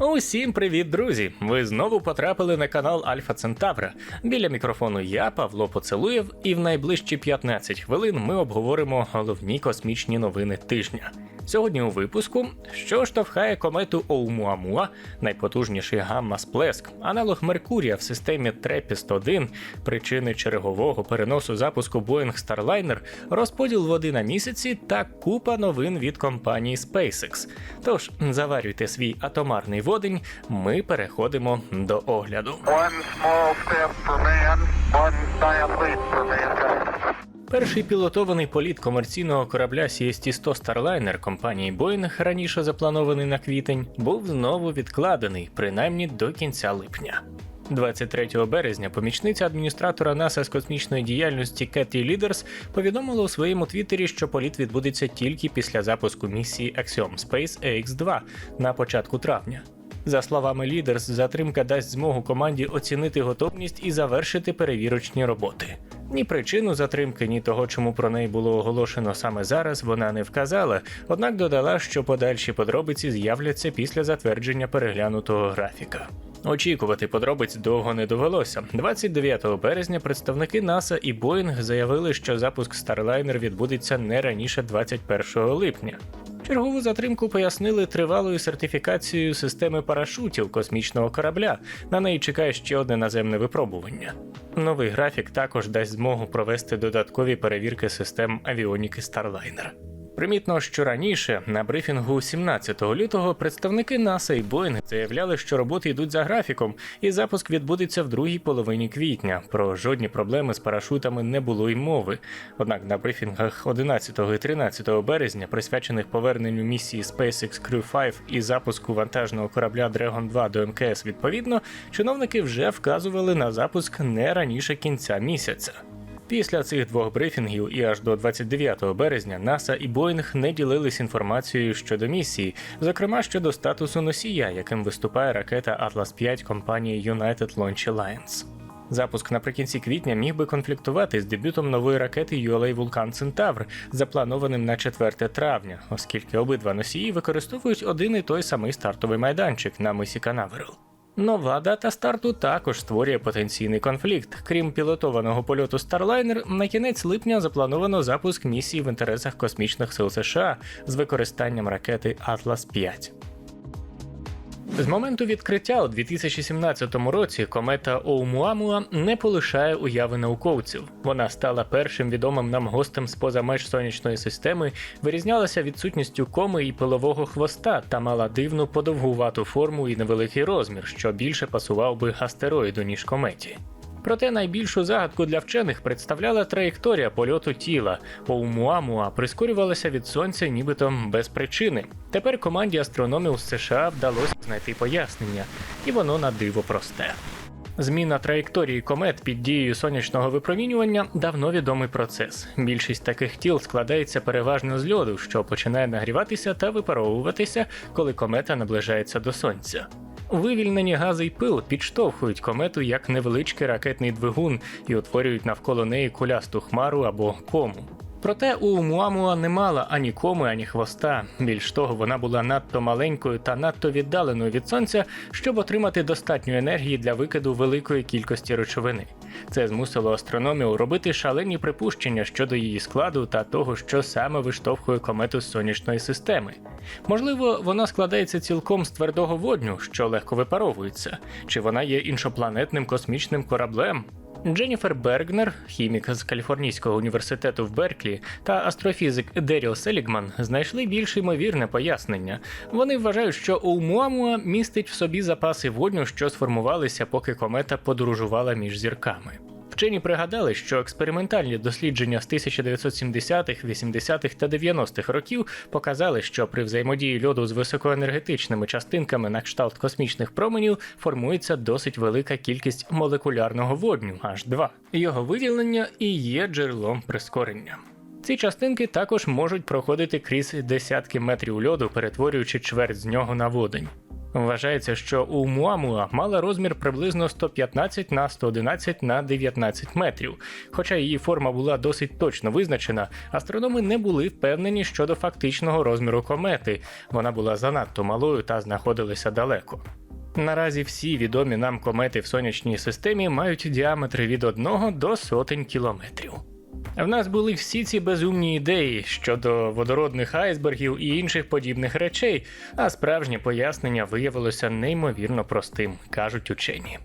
Усім привіт, друзі! Ви знову потрапили на канал Альфа Центавра. Біля мікрофону я, Павло Поцелуєв, і в найближчі 15 хвилин ми обговоримо головні космічні новини тижня. Сьогодні у випуску, що штовхає комету Оумуамуа, найпотужніший гамма-сплеск, аналог Меркурія в системі Трепіст 1 причини чергового переносу запуску Boeing Starliner, розподіл води на місяці та купа новин від компанії SpaceX. Тож заварюйте свій атомарний водень, ми переходимо до огляду. One small step for man, one giant leap for mankind. Перший пілотований політ комерційного корабля CST-100 Starliner компанії Boeing, раніше запланований на квітень, був знову відкладений, принаймні до кінця липня. 23 березня помічниця адміністратора НАСА з космічної діяльності Кеті Лідерс повідомила у своєму твіттері, що політ відбудеться тільки після запуску місії Axiom Space AX-2 на початку травня. За словами Лідерс, затримка дасть змогу команді оцінити готовність і завершити перевірочні роботи. Ні причину затримки, ні того, чому про неї було оголошено саме зараз, вона не вказала, однак додала, що подальші подробиці з'являться після затвердження переглянутого графіка. Очікувати подробиць довго не довелося. 29 березня представники НАСА і Боїнг заявили, що запуск Starliner відбудеться не раніше 21 липня. Чергову затримку пояснили тривалою сертифікацією системи парашутів космічного корабля. На неї чекає ще одне наземне випробування. Новий графік також дасть змогу провести додаткові перевірки систем авіоніки Starliner. Примітно, що раніше на брифінгу 17 лютого представники НАСА і Боїнг заявляли, що роботи йдуть за графіком, і запуск відбудеться в другій половині квітня. Про жодні проблеми з парашутами не було й мови. Однак на брифінгах 11 і 13 березня, присвячених поверненню місії SpaceX Crew 5 і запуску вантажного корабля Dragon 2 до МКС відповідно, чиновники вже вказували на запуск не раніше кінця місяця. Після цих двох брифінгів і аж до 29 березня НАСА і Боїнг не ділились інформацією щодо місії, зокрема щодо статусу носія, яким виступає ракета Atlas 5 компанії United Launch Alliance. Запуск наприкінці квітня міг би конфліктувати з дебютом нової ракети ULA Vulcan Centaur, запланованим на 4 травня, оскільки обидва носії використовують один і той самий стартовий майданчик на мисі Канаверал. Нова дата старту також створює потенційний конфлікт. Крім пілотованого польоту Starliner, на кінець липня заплановано запуск місії в інтересах космічних сил США з використанням ракети Atlas 5. З моменту відкриття у 2017 році комета Оумуамуа не полишає уяви науковців. Вона стала першим відомим нам гостем з-поза меж сонячної системи, вирізнялася відсутністю коми і пилового хвоста та мала дивну подовгувату форму і невеликий розмір, що більше пасував би астероїду ніж кометі. Проте найбільшу загадку для вчених представляла траєкторія польоту тіла. Оумуамуа прискорювалася від сонця нібито без причини. Тепер команді астрономів з США вдалося знайти пояснення, і воно на диво просте. Зміна траєкторії комет під дією сонячного випромінювання давно відомий процес. Більшість таких тіл складається переважно з льоду, що починає нагріватися та випаровуватися, коли комета наближається до сонця. Вивільнені гази й пил підштовхують комету як невеличкий ракетний двигун і утворюють навколо неї кулясту хмару або кому. Проте у Муамуа не мала ані коми, ані хвоста. Більш того, вона була надто маленькою та надто віддаленою від сонця, щоб отримати достатньо енергії для викиду великої кількості речовини. Це змусило астрономів робити шалені припущення щодо її складу та того, що саме виштовхує комету з сонячної системи. Можливо, вона складається цілком з твердого водню, що легко випаровується, чи вона є іншопланетним космічним кораблем. Дженніфер Бергнер, хімік з Каліфорнійського університету в Берклі, та астрофізик Деріл Селігман знайшли більш ймовірне пояснення. Вони вважають, що Оумуамуа містить в собі запаси водню, що сформувалися, поки комета подорожувала між зірками. Вчені пригадали, що експериментальні дослідження з 1970-х, 80-х та 90-х років показали, що при взаємодії льоду з високоенергетичними частинками на кшталт космічних променів формується досить велика кількість молекулярного водню H2. Його виділення і є джерелом прискорення. Ці частинки також можуть проходити крізь десятки метрів льоду, перетворюючи чверть з нього на водень. Вважається, що у Муамуа мала розмір приблизно 115 на 111 на 19 метрів. Хоча її форма була досить точно визначена, астрономи не були впевнені щодо фактичного розміру комети. Вона була занадто малою та знаходилася далеко. Наразі всі відомі нам комети в сонячній системі мають діаметри від 1 до сотень кілометрів. В нас були всі ці безумні ідеї щодо водородних айсбергів і інших подібних речей, а справжнє пояснення виявилося неймовірно простим, кажуть учені.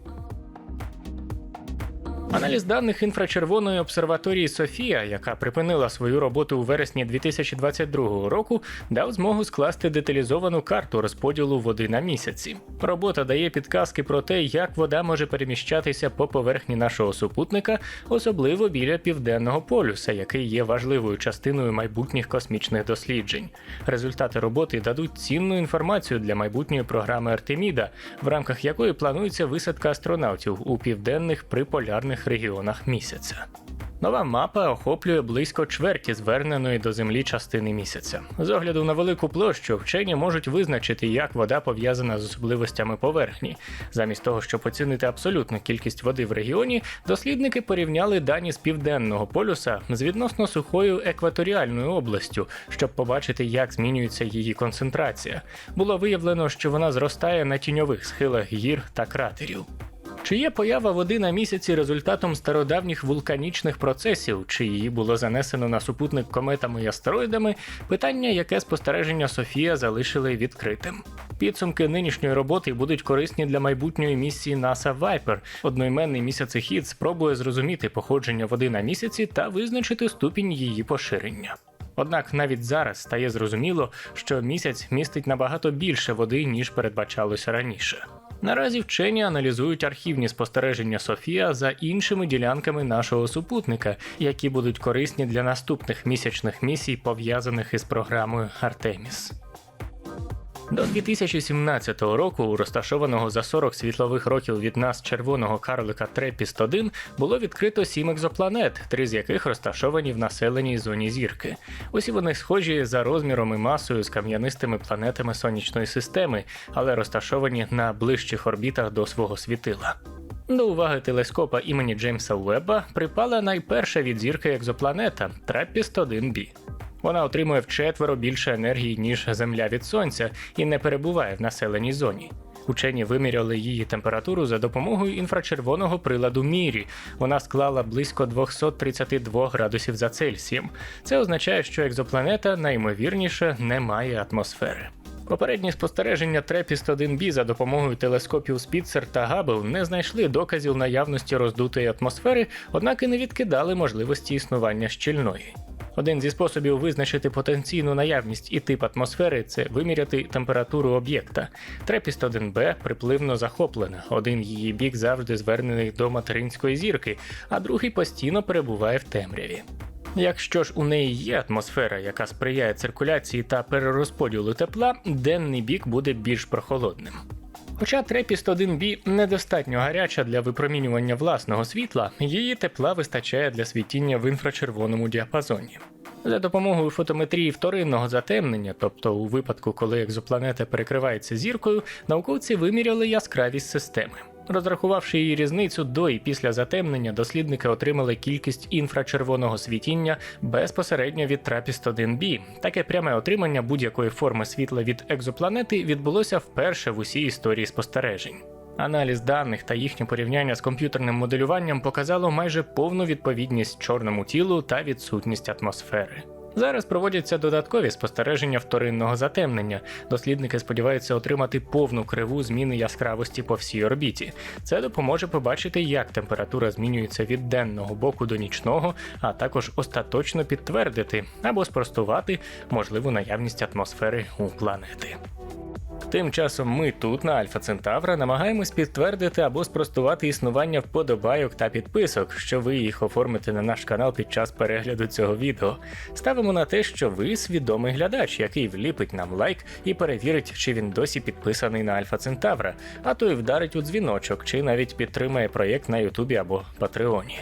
Аналіз даних інфрачервоної обсерваторії Софія, яка припинила свою роботу у вересні 2022 року, дав змогу скласти деталізовану карту розподілу води на місяці. Робота дає підказки про те, як вода може переміщатися по поверхні нашого супутника, особливо біля південного полюса, який є важливою частиною майбутніх космічних досліджень. Результати роботи дадуть цінну інформацію для майбутньої програми Артеміда, в рамках якої планується висадка астронавтів у південних приполярних регіонах місяця. Нова мапа охоплює близько чверті зверненої до землі частини місяця. З огляду на велику площу вчені можуть визначити, як вода пов'язана з особливостями поверхні. Замість того, щоб оцінити абсолютну кількість води в регіоні, дослідники порівняли дані з південного полюса з відносно сухою екваторіальною областю, щоб побачити, як змінюється її концентрація. Було виявлено, що вона зростає на тіньових схилах гір та кратерів. Чи є поява води на місяці результатом стародавніх вулканічних процесів, чи її було занесено на супутник кометами і астероїдами? Питання, яке спостереження Софія залишили відкритим. Підсумки нинішньої роботи будуть корисні для майбутньої місії NASA Viper. Одноіменний місяцехід спробує зрозуміти походження води на місяці та визначити ступінь її поширення. Однак навіть зараз стає зрозуміло, що місяць містить набагато більше води, ніж передбачалося раніше. Наразі вчені аналізують архівні спостереження Софія за іншими ділянками нашого супутника, які будуть корисні для наступних місячних місій, пов'язаних із програмою Артеміс. До 2017 року, розташованого за 40 світлових років від нас червоного карлика Трепіст 1 було відкрито сім екзопланет, три з яких розташовані в населеній зоні зірки. Усі вони схожі за розміром і масою з кам'янистими планетами сонячної системи, але розташовані на ближчих орбітах до свого світила. До уваги телескопа імені Джеймса Уебба припала найперша від зірки екзопланета Трапіст 1b. Вона отримує вчетверо більше енергії, ніж Земля від сонця, і не перебуває в населеній зоні. Учені виміряли її температуру за допомогою інфрачервоного приладу Мірі. Вона склала близько 232 градусів за Цельсієм. Це означає, що екзопланета найімовірніше не має атмосфери. Попередні спостереження Трепіст 1b за допомогою телескопів Спіцер та Габл не знайшли доказів наявності роздутої атмосфери, однак і не відкидали можливості існування щільної. Один зі способів визначити потенційну наявність і тип атмосфери це виміряти температуру об'єкта. Трепіст 1Б припливно захоплена. Один її бік завжди звернений до материнської зірки, а другий постійно перебуває в темряві. Якщо ж у неї є атмосфера, яка сприяє циркуляції та перерозподілу тепла, денний бік буде більш прохолодним. Хоча Трепіст 1B недостатньо гаряча для випромінювання власного світла, її тепла вистачає для світіння в інфрачервоному діапазоні. За допомогою фотометрії вторинного затемнення, тобто у випадку, коли екзопланета перекривається зіркою, науковці виміряли яскравість системи. Розрахувавши її різницю до і після затемнення, дослідники отримали кількість інфрачервоного світіння безпосередньо від Трапіст 1b. Таке пряме отримання будь-якої форми світла від екзопланети відбулося вперше в усій історії спостережень. Аналіз даних та їхнє порівняння з комп'ютерним моделюванням показало майже повну відповідність чорному тілу та відсутність атмосфери. Зараз проводяться додаткові спостереження вторинного затемнення. Дослідники сподіваються отримати повну криву зміни яскравості по всій орбіті. Це допоможе побачити, як температура змінюється від денного боку до нічного, а також остаточно підтвердити або спростувати можливу наявність атмосфери у планети. Тим часом ми тут, на Альфа Центавра, намагаємось підтвердити або спростувати існування вподобайок та підписок, що ви їх оформите на наш канал під час перегляду цього відео. Ставимо на те, що ви свідомий глядач, який вліпить нам лайк і перевірить, чи він досі підписаний на Альфа Центавра, а то й вдарить у дзвіночок, чи навіть підтримає проєкт на Ютубі або Патреоні.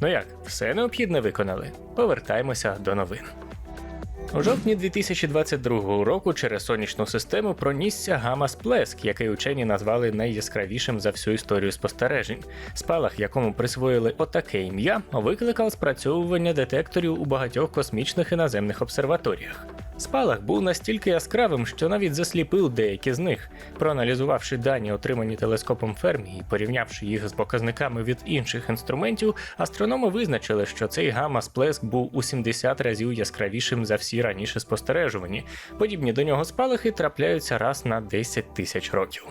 Ну як, все необхідне виконали? Повертаємося до новин. У жовтні 2022 року через сонячну систему пронісся гамма-сплеск, який учені назвали найяскравішим за всю історію спостережень. Спалах, якому присвоїли отаке ім'я, викликав спрацьовування детекторів у багатьох космічних і наземних обсерваторіях. Спалах був настільки яскравим, що навіть засліпив деякі з них. Проаналізувавши дані, отримані телескопом Фермі, і порівнявши їх з показниками від інших інструментів, астрономи визначили, що цей гамма-сплеск був у 70 разів яскравішим за всі раніше спостережувані. Подібні до нього спалахи трапляються раз на 10 тисяч років.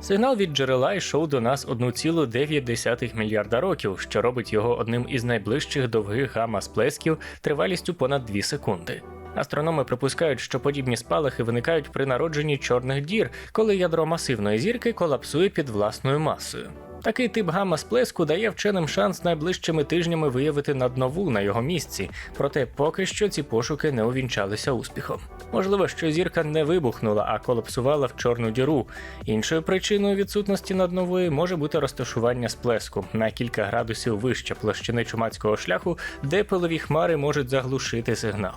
Сигнал від джерела йшов до нас 1,9 мільярда років, що робить його одним із найближчих довгих гамма-сплесків тривалістю понад 2 секунди. Астрономи припускають, що подібні спалахи виникають при народженні чорних дір, коли ядро масивної зірки колапсує під власною масою. Такий тип гамма-сплеску дає вченим шанс найближчими тижнями виявити наднову на його місці, проте поки що ці пошуки не увінчалися успіхом. Можливо, що зірка не вибухнула, а колапсувала в чорну діру. Іншою причиною відсутності наднової може бути розташування сплеску на кілька градусів вище площини чумацького шляху, де пилові хмари можуть заглушити сигнал.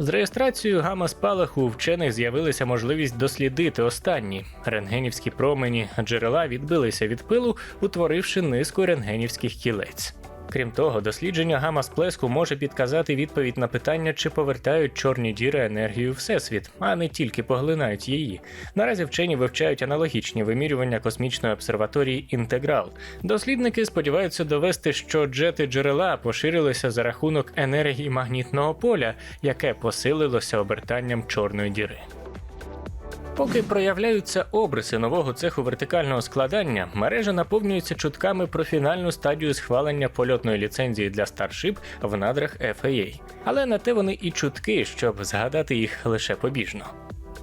З реєстрацією гамма-спалаху вчених з'явилася можливість дослідити останні рентгенівські промені джерела відбилися від пилу, утворивши низку рентгенівських кілець. Крім того, дослідження гамма-сплеску може підказати відповідь на питання, чи повертають чорні діри енергію Всесвіт, а не тільки поглинають її. Наразі вчені вивчають аналогічні вимірювання космічної обсерваторії Інтеграл. Дослідники сподіваються довести, що джети джерела поширилися за рахунок енергії магнітного поля, яке посилилося обертанням чорної діри. Поки проявляються обриси нового цеху вертикального складання, мережа наповнюється чутками про фінальну стадію схвалення польотної ліцензії для Starship в надрах FAA. Але на те вони і чутки, щоб згадати їх лише побіжно.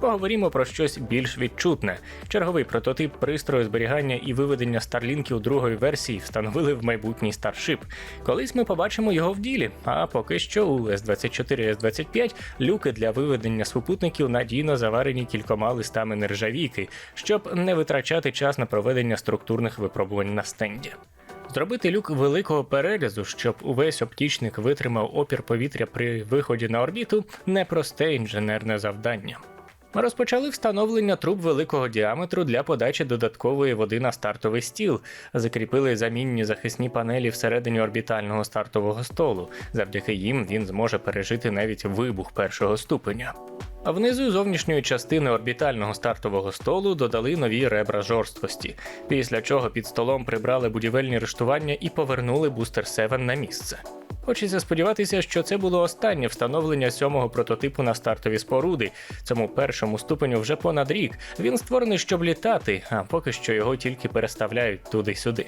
Поговоримо про щось більш відчутне. Черговий прототип пристрою зберігання і виведення старлінків другої версії встановили в майбутній Starship. Колись ми побачимо його в ділі, а поки що у S24 і S25 люки для виведення супутників надійно заварені кількома листами нержавійки, щоб не витрачати час на проведення структурних випробувань на стенді. Зробити люк великого перерізу, щоб увесь оптічник витримав опір повітря при виході на орбіту непросте інженерне завдання. Ми розпочали встановлення труб великого діаметру для подачі додаткової води на стартовий стіл, закріпили замінні захисні панелі всередині орбітального стартового столу. Завдяки їм він зможе пережити навіть вибух першого ступеня. Внизу зовнішньої частини орбітального стартового столу додали нові ребра жорсткості, після чого під столом прибрали будівельні рештування і повернули бустер 7 на місце. Хочеться сподіватися, що це було останнє встановлення сьомого прототипу на стартові споруди. Цьому першому ступеню вже понад рік. Він створений, щоб літати, а поки що його тільки переставляють туди-сюди.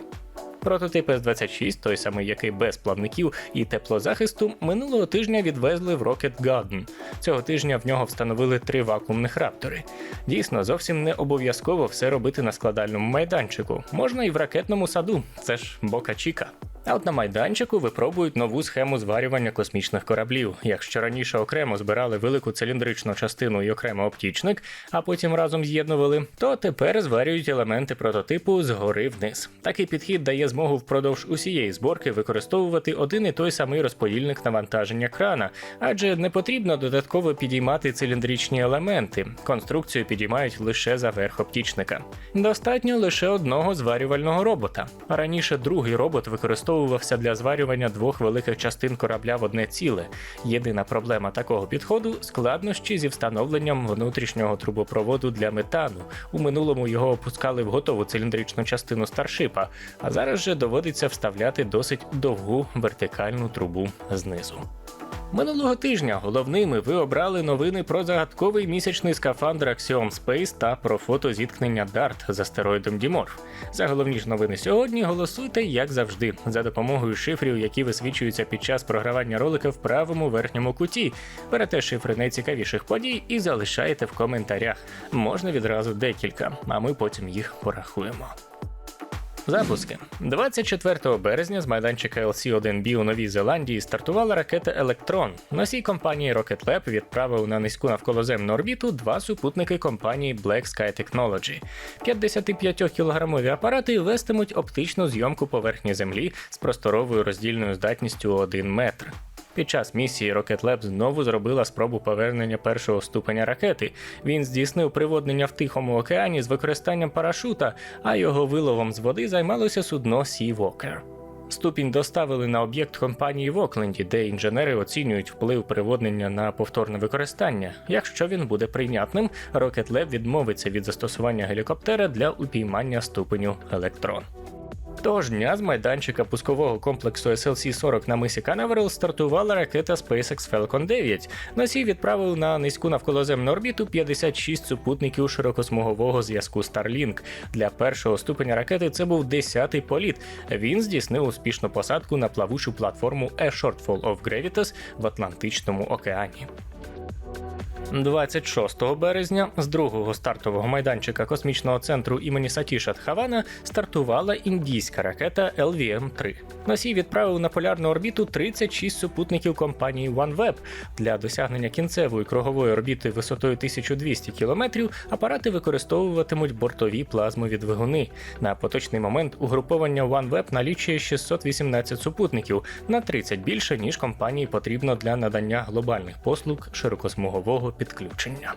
Прототип С-26, той самий, який без плавників і теплозахисту, минулого тижня відвезли в Rocket Garden. Цього тижня в нього встановили три вакуумних раптори. Дійсно, зовсім не обов'язково все робити на складальному майданчику. Можна і в ракетному саду. Це ж Бока Чіка. А от на майданчику випробують нову схему зварювання космічних кораблів. Якщо раніше окремо збирали велику циліндричну частину і окремо оптічник, а потім разом з'єднували, то тепер зварюють елементи прототипу згори вниз. Такий підхід дає змогу впродовж усієї зборки використовувати один і той самий розподільник навантаження крана, адже не потрібно додатково підіймати циліндричні елементи. Конструкцію підіймають лише за верх оптічника. Достатньо лише одного зварювального робота. Раніше другий робот використовувався для зварювання двох великих частин корабля в одне ціле. Єдина проблема такого підходу складнощі зі встановленням внутрішнього трубопроводу для метану. У минулому його опускали в готову циліндричну частину старшипа, а зараз же доводиться вставляти досить довгу вертикальну трубу знизу. Минулого тижня головними ви обрали новини про загадковий місячний скафандр Axiom Space та про фото зіткнення DART з астероїдом Діморф. За головні ж новини сьогодні голосуйте, як завжди, за допомогою шифрів, які висвічуються під час програвання ролика в правому верхньому куті. Берете шифри найцікавіших подій і залишаєте в коментарях. Можна відразу декілька, а ми потім їх порахуємо. Запуски 24 березня з майданчика LC-1B у Новій Зеландії стартувала ракета Електрон. Носій компанії Rocket Lab відправив на низьку навколоземну орбіту два супутники компанії Black Sky Technology. 55-кілограмові апарати вестимуть оптичну зйомку поверхні Землі з просторовою роздільною здатністю 1 метр. Під час місії Rocket Lab знову зробила спробу повернення першого ступеня ракети. Він здійснив приводнення в Тихому океані з використанням парашута, а його виловом з води займалося судно Sea Walker. Ступінь доставили на об'єкт компанії в Окленді, де інженери оцінюють вплив приводнення на повторне використання. Якщо він буде прийнятним, Rocket Lab відмовиться від застосування гелікоптера для упіймання ступеню електрон. Того ж дня з майданчика пускового комплексу SLC-40 на мисі Канаверал стартувала ракета SpaceX Falcon 9. Носій відправив на низьку навколоземну орбіту 56 супутників широкосмугового зв'язку Starlink. Для першого ступеня ракети це був 10-й політ. Він здійснив успішну посадку на плавучу платформу A Shortfall of Gravitas в Атлантичному океані. 26 березня з другого стартового майданчика космічного центру імені Сатіша Тхавана стартувала індійська ракета LVM-3. Носій відправив на полярну орбіту 36 супутників компанії OneWeb. Для досягнення кінцевої кругової орбіти висотою 1200 км апарати використовуватимуть бортові плазмові двигуни. На поточний момент угруповання OneWeb налічує 618 супутників на 30 більше ніж компанії потрібно для надання глобальних послуг широкосмугового підключення.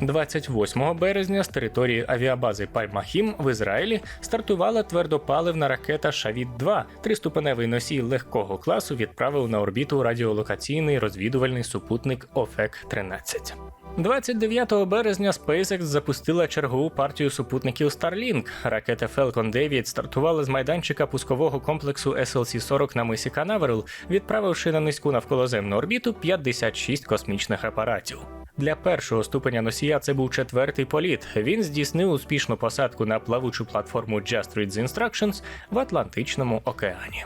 28 березня з території авіабази Пальмахім в Ізраїлі стартувала твердопаливна ракета Шавіт-2. Триступеневий носій легкого класу відправив на орбіту радіолокаційний розвідувальний супутник ОФЕК-13. 29 березня SpaceX запустила чергову партію супутників Starlink. Ракета Falcon 9 стартувала з майданчика пускового комплексу SLC-40 на мисі Канаверал, відправивши на низьку навколоземну орбіту 56 космічних апаратів. Для першого ступеня носія це був четвертий політ. Він здійснив успішну посадку на плавучу платформу Just Read the Instructions в Атлантичному океані.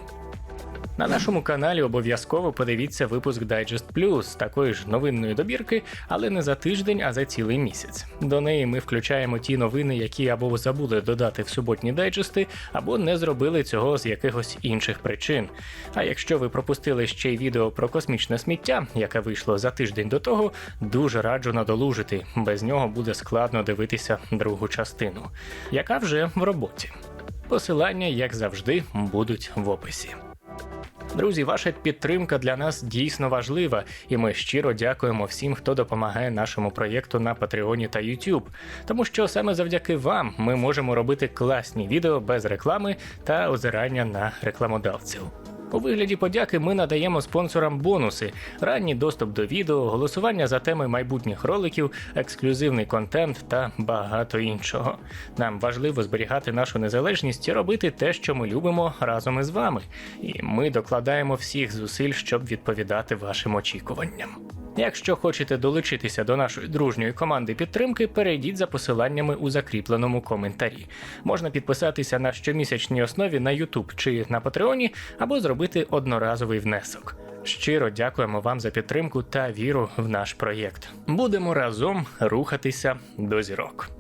На нашому каналі обов'язково подивіться випуск Digest Plus такої ж новинної добірки, але не за тиждень, а за цілий місяць. До неї ми включаємо ті новини, які або забули додати в суботні дайджести, або не зробили цього з якихось інших причин. А якщо ви пропустили ще й відео про космічне сміття, яке вийшло за тиждень до того, дуже раджу надолужити. Без нього буде складно дивитися другу частину, яка вже в роботі. Посилання, як завжди, будуть в описі. Друзі, ваша підтримка для нас дійсно важлива, і ми щиро дякуємо всім, хто допомагає нашому проєкту на Патреоні та YouTube. Тому що саме завдяки вам ми можемо робити класні відео без реклами та озирання на рекламодавців. У вигляді подяки ми надаємо спонсорам бонуси, ранній доступ до відео, голосування за теми майбутніх роликів, ексклюзивний контент та багато іншого. Нам важливо зберігати нашу незалежність і робити те, що ми любимо разом із вами. І ми докладаємо всіх зусиль, щоб відповідати вашим очікуванням. Якщо хочете долучитися до нашої дружньої команди підтримки, перейдіть за посиланнями у закріпленому коментарі. Можна підписатися на щомісячній основі на YouTube чи на Патреоні, або зробити одноразовий внесок. Щиро дякуємо вам за підтримку та віру в наш проєкт. Будемо разом рухатися до зірок.